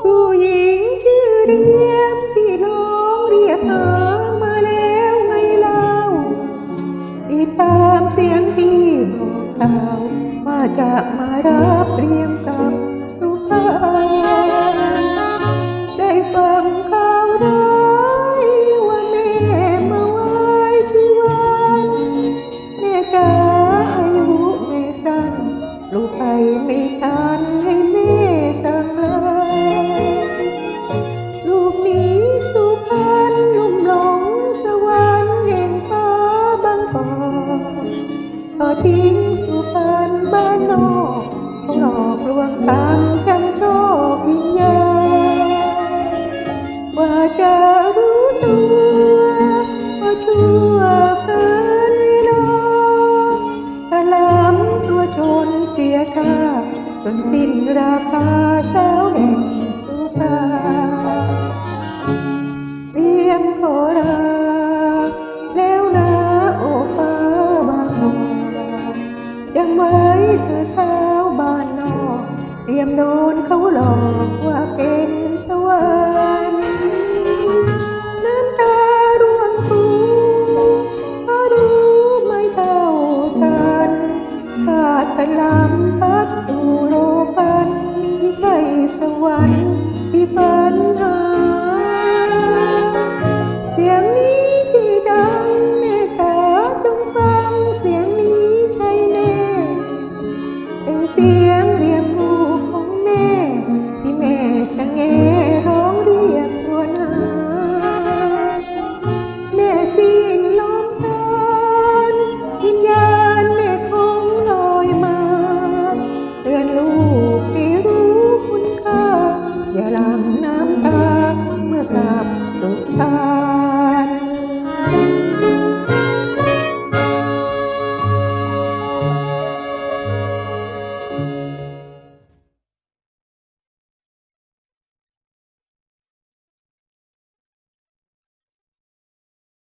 ผู้ชื่อเรียบพี่น้องเรียกหามาแล้วไงเล่าติดตามเสียงที่บอกข่าวว่าจะมารับ ปานบ้านนอกหลอกลวงตามจำโชควิญญาณว่าจะรู้ตัวว่าชั่วเกินวินาถล้ำตัวชนเสียค่าจนสิ้นราคาสาวแห่งสุภา เธอสาวบ้านนอก เตรียมโดนเขาหลอกว่าเป็น สียงเรียกลูกของแม่ที่แม่ชะแงร้องเรียกทวนหาแม่สิ้นลมตอนวิญญาณแม่คงลอยมาเตือนลูกให้รู้คุณค่าอย่าหลังน้ำตาเมื่อกลับสุดทา